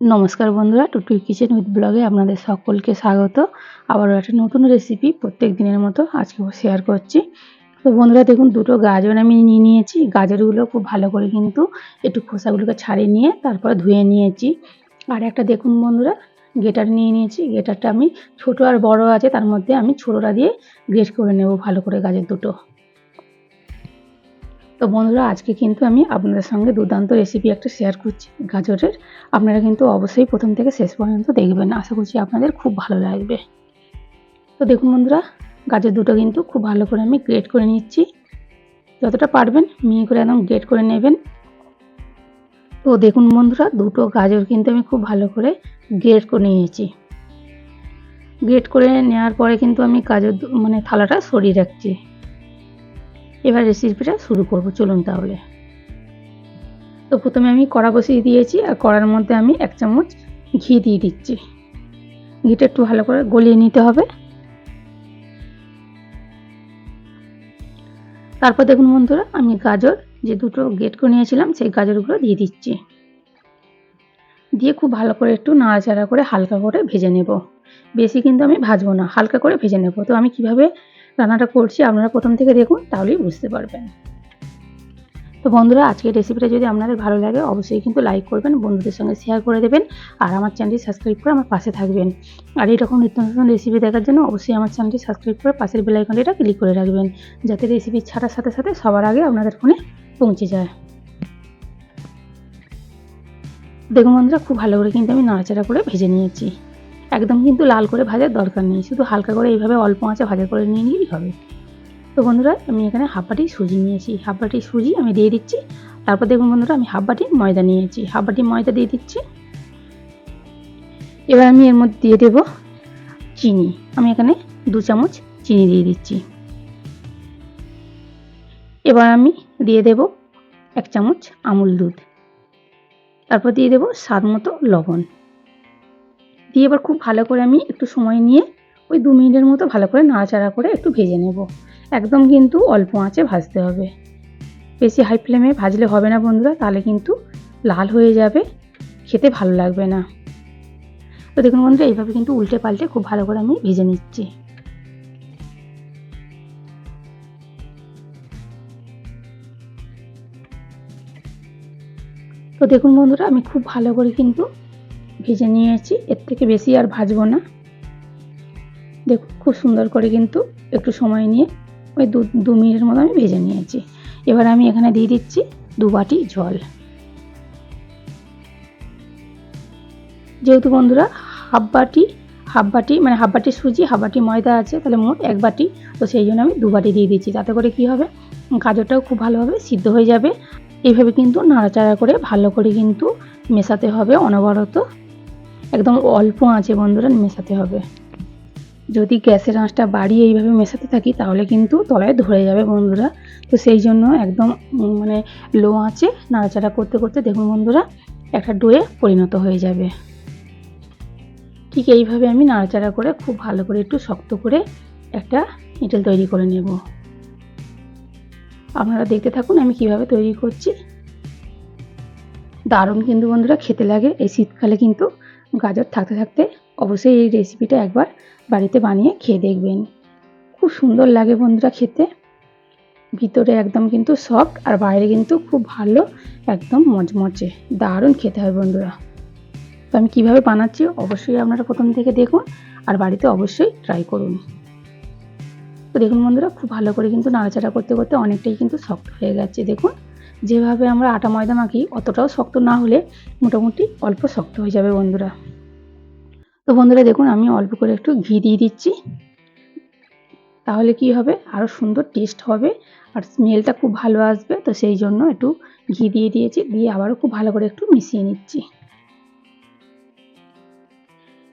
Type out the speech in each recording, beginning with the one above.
নমস্কার বন্ধুরা টুটুই kitchen with ব্লগে আপনাদের সকলকে স্বাগত। আবারও একটা নতুন রেসিপি প্রত্যেক দিনের মতো আজকে শেয়ার করছি। তো বন্ধুরা, দেখুন, দুটো গাজর আমি নিয়ে নিয়েছি। গাজরগুলো খুব ভালো করে কিন্তু একটু খোসাগুলোকে ছাড়িয়ে নিয়ে তারপর ধুয়ে নিয়েছি। আর একটা দেখুন বন্ধুরা গেটার নিয়ে নিয়েছি। গেটারটা আমি ছোট আর বড় আছে, তার মধ্যে আমি ছোটোটা দিয়ে গ্রেট করে নেব ভালো করে গাজর দুটো। তো বন্ধুরা, আজকে কিন্তু আমি আপনাদের সঙ্গে দুর্দান্ত রেসিপি একটা শেয়ার করছি। গাজরের। আপনারা কিন্তু অবশ্যই প্রথম থেকে শেষ পর্যন্ত দেখবেন। আশা করছি আপনাদের খুব ভালো লাগবে। তো দেখুন বন্ধুরা, গাজর দুটো কিন্তু খুব ভালো করে আমি গ্রেট করে নিচ্ছি। যতটা পারবেন, মিহি করে একদম গ্রেট করে নেবেন। তো দেখুন বন্ধুরা, দুটো গাজর কিন্তু আমি খুব ভালো করে গ্রেট করে নিয়েছি। গ্রেট করে নেওয়ার পরে কিন্তু আমি গাজর মানে থালাটা সরিয়ে রাখছি। এবার রেসিপিটা শুরু করব, চলুন তাহলে। তো প্রথমে আমি কড়া বসিয়ে দিয়েছি, আর কড়ার মধ্যে আমি এক চামচ ঘি দিয়ে দিচ্ছি। ঘিটা একটু ভালো করে গলিয়ে নিতে হবে। তারপর দেখুন বন্ধুরা, আমি গাজর যে দুটো গেট করে নিয়েছিলাম, সেই গাজরগুলো দিয়ে দিচ্ছি। দিয়ে খুব ভালো করে একটু নাড়াচাড়া করে হালকা করে ভেজে নেব। বেশি কিন্তু আমি ভাজবো না, হালকা করে ভেজে নেব। তো আমি কীভাবে রান্নাটা করছি, আপনারা প্রথম থেকে দেখুন, তাহলেই বুঝতে পারবেন। তো বন্ধুরা, আজকের রেসিপিটা যদি আপনাদের ভালো লাগে, অবশ্যই কিন্তু লাইক করবেন, বন্ধুদের সঙ্গে শেয়ার করে দেবেন, আর আমার চ্যানেলটি সাবস্ক্রাইব করে আমার পাশে থাকবেন। আর এইরকম নিত্য নতুন রেসিপি দেখার জন্য অবশ্যই আমার চ্যানেলটি সাবস্ক্রাইব করে পাশের বেলাইকনটা ক্লিক করে রাখবেন, যাতে রেসিপি ছাড়ার সাথে সাথে সবার আগে আপনাদের ফোনে পৌঁছে যায়। দেখুন বন্ধুরা, খুব ভালো করে কিন্তু আমি নাড়াচাড়া করে ভেজে নিয়েছি। একদম কিন্তু লাল করে ভাজার দরকার নেই। শুধু হালকা করে এইভাবে অল্প আঁচে ভাজা করে নিয়ে নিলেই হবে। তো বন্ধুরা, আমি এখানে হাফ বাটি সুজি নিয়েছি। হাফ বাটি সুজি আমি দিয়ে দিচ্ছি। তারপর দেখুন বন্ধুরা, আমি হাফ বাটি ময়দা নিয়েছি। হাফ বাটি ময়দা দিয়ে দিচ্ছি। এবার আমি এর মধ্যে দিয়ে দেব চিনি। আমি এখানে দু চামচ চিনি দিয়ে দিচ্ছি। এবার আমি দিয়ে দেব এক চামচ আমুল দুধ। তারপর দিয়ে দেব স্বাদ মতো লবণ। দিয়ে এবার খুব ভালো করে আমি একটু সময় নিয়ে ওই দু মিনিটের মতো ভালো করে নাড়াচাড়া করে একটু ভেজে নেব। একদম কিন্তু অল্প আঁচে ভাজতে হবে। বেশি হাই ফ্লেমে ভাজলে হবে না বন্ধুরা, তাহলে কিন্তু লাল হয়ে যাবে। খেতে ভালো লাগবে না। তো দেখুন বন্ধুরা, এইভাবে কিন্তু উল্টে পাল্টে খুব ভালো করে আমি ভেজে নিচ্ছি। তো দেখুন বন্ধুরা, আমি খুব ভালো করে কিন্তু ভেজে নিয়েছি। এর থেকে বেশি আর ভাজবো না। দেখুন, খুব সুন্দর করে কিন্তু একটু সময় নিয়ে ওই দু দু মিনিটের মতো আমি ভেজে নিয়েছি। এবার আমি এখানে দিয়ে দিচ্ছি দু বাটি জল। যেহেতু বন্ধুরা হাফ বাটি হাফ বাটি মানে হাফ বাটি সুজি, হাফ বাটি ময়দা আছে, তাহলে মোট এক বাটি। তো সেই জন্য আমি দু বাটি দিয়ে দিচ্ছি। তাতে করে কি হবে? গাজরটাও খুব ভালোভাবে সিদ্ধ হয়ে যাবে। এইভাবে কিন্তু নাড়াচাড়া করে ভালো করে কিন্তু মেশাতে হবে অনবরত। একদম অল্প আঁচে বন্ধুরা মেশাতে হবে। যদি গ্যাসের আঁচটা বাড়িয়ে এইভাবে মেশাতে থাকি, তাহলে কিন্তু তলায় ধরে যাবে বন্ধুরা। তো সেই জন্য একদম মানে লো আঁচে নাড়াচাড়া করতে করতে দেখুন বন্ধুরা, একটা ডোয়ে পরিণত হয়ে যাবে। ঠিক এইভাবে আমি নাড়াচাড়া করে খুব ভালো করে একটু শক্ত করে একটা ইটেল তৈরি করে নেব। আপনারা দেখতে থাকুন আমি কীভাবে তৈরি করছি। দারুণ কিন্তু বন্ধুরা খেতে লাগে, এই শীতকালে কিন্তু গাজর থাকতে থাকতে অবশ্যই এই রেসিপিটা একবার বাড়িতে বানিয়ে খেয়ে দেখবেন। খুব সুন্দর লাগে বন্ধুরা খেতে। ভিতরে একদম কিন্তু সফট আর বাইরে কিন্তু খুব ভালো, একদম মচমচে দারুণ খেতে হয় বন্ধুরা। তো আমি কীভাবে বানাচ্ছি অবশ্যই আপনারা প্রথম থেকে দেখুন আর বাড়িতে অবশ্যই ট্রাই করুন। তো দেখুন বন্ধুরা, খুব ভালো করে কিন্তু নাড়াচাড়া করতে করতে অনেকটাই কিন্তু শক্ত হয়ে গেছে। দেখুন যেভাবে আমরা আটা ময়দা মাখি, অতটাও শক্ত না হলে মোটামুটি অল্প শক্ত হয়ে যাবে বন্ধুরা। তো বন্ধুরা দেখুন, আমি অল্প করে একটু ঘি দিয়ে দিচ্ছি। তাহলে কি হবে? আরও সুন্দর টেস্ট হবে আর স্মেলটা খুব ভালো আসবে। তো সেই জন্য একটু ঘি দিয়ে দিয়েছি, দিয়ে আবারও খুব ভালো করে একটু মিশিয়ে নিচ্ছি।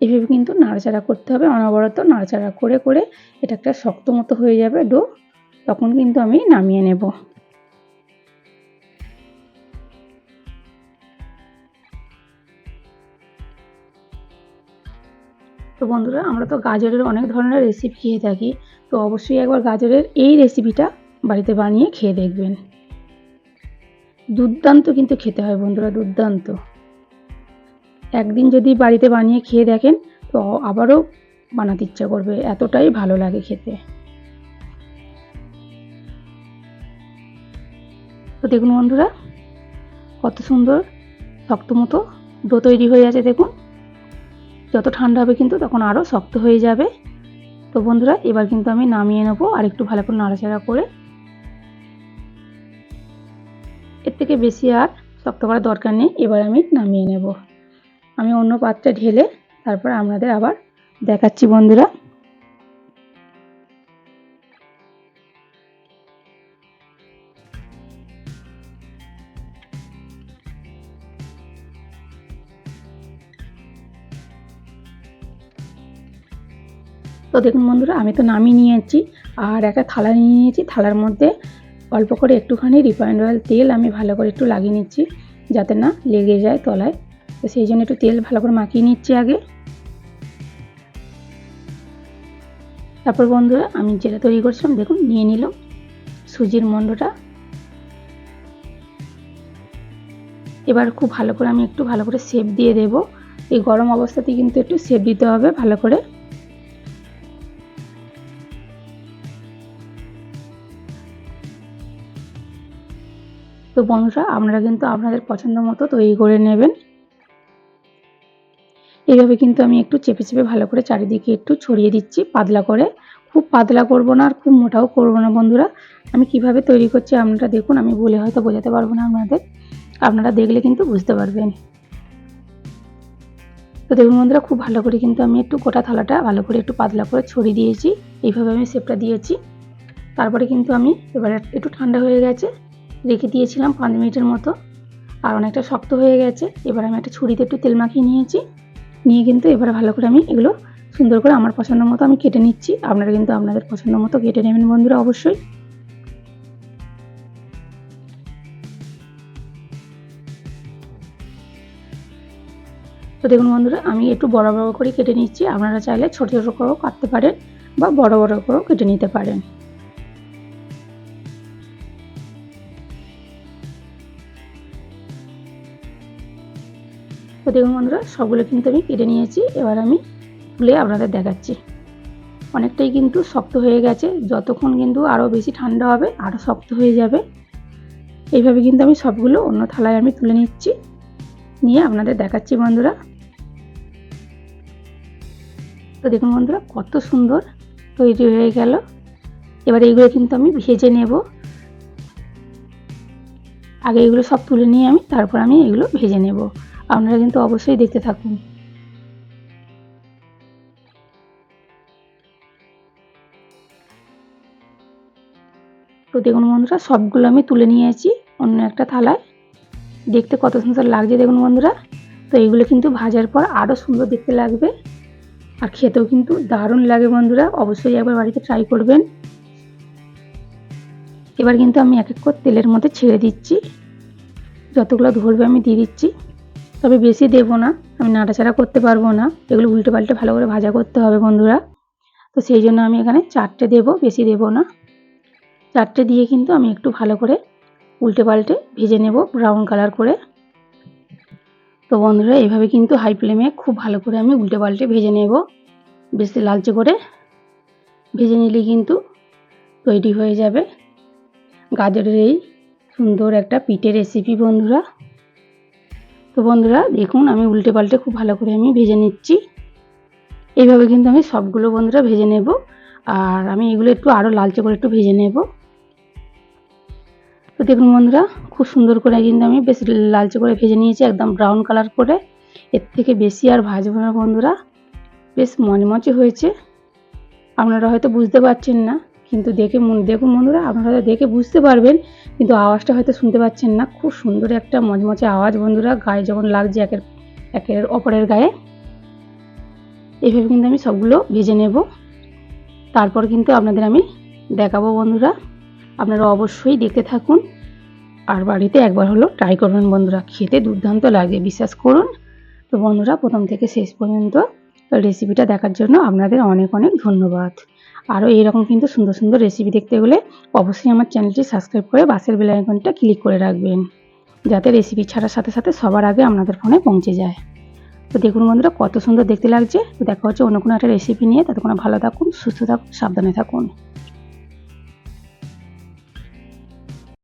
এভাবে কিন্তু নাড়াচাড়া করতে হবে। অনবরত নাড়াচাড়া করে করে এটা একটা শক্ত মতো হয়ে যাবে ডো। তখন কিন্তু আমি নামিয়ে নেব। তো বন্ধুরা, আমরা তো গাজরের অনেক ধরনের রেসিপি খেয়ে থাকি, তো অবশ্যই একবার গাজরের এই রেসিপিটা বাড়িতে বানিয়ে খেয়ে দেখবেন। দুর্দান্ত কিন্তু খেতে হয় বন্ধুরা, দুর্দান্ত। একদিন যদি বাড়িতে বানিয়ে খেয়ে দেখেন, তো আবারও বানাতে ইচ্ছা করবে, এতটাই ভালো লাগে খেতে। তো দেখুন বন্ধুরা, কত সুন্দর শক্ত মতো ডো তৈরি হয়ে আছে, দেখুন। যত ঠান্ডা হবে কিন্তু তখন আরও শক্ত হয়ে যাবে। তো বন্ধুরা, এবার কিন্তু আমি নামিয়ে নেব আর একটু ভালো করে নাড়াচাড়া করে। এর থেকে বেশি আর শক্ত করার দরকার নেই, এবার আমি নামিয়ে নেব। আমি অন্য পাত্রে ঢেলে তারপর আপনাদের আবার দেখাচ্ছি বন্ধুরা। তো দেখুন বন্ধুরা, আমি তো নামিয়ে নিয়েছি আর একটা থালা নিয়ে নিয়েছি। থালার মধ্যে অল্প করে একটুখানি রিফাইন্ড অয়েল তেল আমি ভালো করে একটু লাগিয়ে নিচ্ছি যাতে না লেগে যায় তলায়। তো সেই জন্য একটু তেল ভালো করে মাখিয়ে নিচ্ছি আগে। তারপর বন্ধুরা, আমি যেটা তৈরি করছিলাম, দেখুন, নিয়ে নিলাম সুজির মন্ডটা এবার খুব ভালো করে আমি একটু ভালো করে সেপ দিয়ে দেব। এই গরম অবস্থাতেই কিন্তু একটু সেপ দিতে হবে ভালো করে। তো বন্ধুরা, আপনারা কিন্তু আপনাদের পছন্দ মতো তৈরি করে নেবেন। এইভাবে কিন্তু আমি একটু চেপে চেপে ভালো করে চারিদিকে একটু ছড়িয়ে দিচ্ছি পাতলা করে। খুব পাতলা করব না আর খুব মোটাও করব না বন্ধুরা। আমি কীভাবে তৈরি করছি আপনারা দেখুন, আমি বলে হয়তো বোঝাতে পারব না আপনাদের। আপনারা দেখলে কিন্তু বুঝতে পারবেন। তো দেখুন বন্ধুরা, খুব ভালো করে কিন্তু আমি একটু গোটা থালাটা ভালো করে একটু পাতলা করে ছড়িয়ে দিয়েছি। এইভাবে আমি শেপটা দিয়েছি। তারপরে কিন্তু আমি এবার একটু ঠান্ডা হয়ে গেছে। রেখে দিয়েছিলাম পাঁচ মিনিটের মতো। আর অনেকটা শক্ত হয়ে গেছে। এবার আমি একটা ছুরিতে একটু তেল মাখিয়ে নিয়েছি। নিয়ে কিন্তু এবার ভালো করে আমি এগুলো সুন্দর করে আমার পছন্দ মতো আমি কেটে নিচ্ছি। আপনারা কিন্তু আপনাদের পছন্দ মতো কেটে নেবেন বন্ধুরা, অবশ্যই। তো দেখুন বন্ধুরা, আমি একটু বড় বড় করে কেটে নিচ্ছি। আপনারা চাইলে ছোট ছোট করেও কাটতে পারেন বা বড় বড় করেও কেটে নিতে পারেন। তো দেখুন বন্ধুরা সবগুলো কিন্তু আমি কেটে নিয়েছি। এবার আমি তুলে আপনাদের দেখাচ্ছি। অনেকটাই কিন্তু শক্ত হয়ে গেছে। যতক্ষণ কিন্তু আরও বেশি ঠান্ডা হবে আরও শক্ত হয়ে যাবে। এইভাবে কিন্তু আমি সবগুলো অন্য থালায় আমি তুলে নিচ্ছি। নিয়ে আপনাদের দেখাচ্ছি বন্ধুরা। তো দেখুন বন্ধুরা, কত সুন্দর তৈরি হয়ে গেল। এবার এইগুলো কিন্তু আমি ভেজে নেব। আগে এগুলো সব তুলে নিয়ে আমি, তারপর আমি এগুলো ভেজে নেব। আপনারা কিন্তু অবশ্যই দেখতে থাকুন। তো দেখুন বন্ধুরা, সবগুলো আমি তুলে নিয়েছি অন্য একটা থালায়। দেখতে কত সুন্দর লাগছে দেখুন বন্ধুরা। তো এইগুলো কিন্তু ভাজার পর আরও সুন্দর দেখতে লাগবে। আর খেতেও কিন্তু দারুণ লাগে বন্ধুরা, অবশ্যই একবার বাড়িতে ট্রাই করবেন। এবার কিন্তু আমি এক এক করে তেলের মধ্যে ছেড়ে দিচ্ছি। যতগুলো ধরবে আমি দিয়ে দিচ্ছি। তবে বেশি দেবো না। আমি নাড়াচাড়া করতে পারব না। এগুলো উল্টে পাল্টে ভালো করে ভাজা করতে হবে বন্ধুরা। তো সেই জন্য আমি এখানে চারটে দেবো, বেশি দেবো না। চারটে দিয়ে কিন্তু আমি একটু ভালো করে উল্টে পাল্টে ভেজে নেব ব্রাউন কালার করে। তো বন্ধুরা এইভাবে কিন্তু হাই ফ্লেমে খুব ভালো করে আমি উল্টে পাল্টে ভেজে নেব। বেশি লালচে করে ভেজে নিলে কিন্তু তৈরি হয়ে যাবে। গাজরের এই সুন্দর একটা পিঠে রেসিপি বন্ধুরা। তো বন্ধুরা, দেখুন আমি উল্টে পাল্টে খুব ভালো করে আমি ভেজে নিচ্ছি। এইভাবে কিন্তু আমি সবগুলো বন্ধুরা ভেজে নেব। আর আমি এগুলো একটু আরও লালচে করে একটু ভেজে নেব। তো দেখুন বন্ধুরা, খুব সুন্দর করে কিন্তু আমি বেশ লালচে করে ভেজে নিয়েছি, একদম ব্রাউন কালার করে। এর থেকে বেশি আর ভাজবো না বন্ধুরা। বেশ মচমচে হয়েছে। আপনারা হয়তো বুঝতে পারছেন না। কিন্তু দেখে মন দেখুন বন্ধুরা, আপনারা দেখে বুঝতে পারবেন, কিন্তু আওয়াজটা হয়তো শুনতে পাচ্ছেন না। খুব সুন্দর একটা মচমচে আওয়াজ বন্ধুরা, গায়ে যখন লাগছে একের একের অপরের গায়ে। এভাবে কিন্তু আমি সবগুলো ভেজে নেব। তারপর কিন্তু আপনাদের আমি দেখাবো বন্ধুরা। আপনারা অবশ্যই দেখতে থাকুন। আর বাড়িতে একবার হলো ট্রাই করবেন বন্ধুরা। খেতে দুর্দান্ত লাগে বিশ্বাস করুন। তো বন্ধুরা, প্রথম থেকে শেষ পর্যন্ত রেসিপিটা দেখার জন্য আপনাদের অনেক অনেক ধন্যবাদ। আরও এরকম কিন্তু সুন্দর সুন্দর রেসিপি দেখতে হলে অবশ্যই আমার চ্যানেলটি সাবস্ক্রাইব করে বাসের বেল আইকনটা ক্লিক করে রাখবেন, যাতে রেসিপি ছাড়ার সাথে সাথে সবার আগে আপনাদের ফোনে পৌঁছে যায়। তো দেখুন বন্ধুরা, কত সুন্দর দেখতে লাগছে। তো দেখা হচ্ছে অন্য কোনো একটা রেসিপি নিয়ে। ততক্ষণ ভালো থাকুন, সুস্থ থাকুন, সাবধানে থাকুন।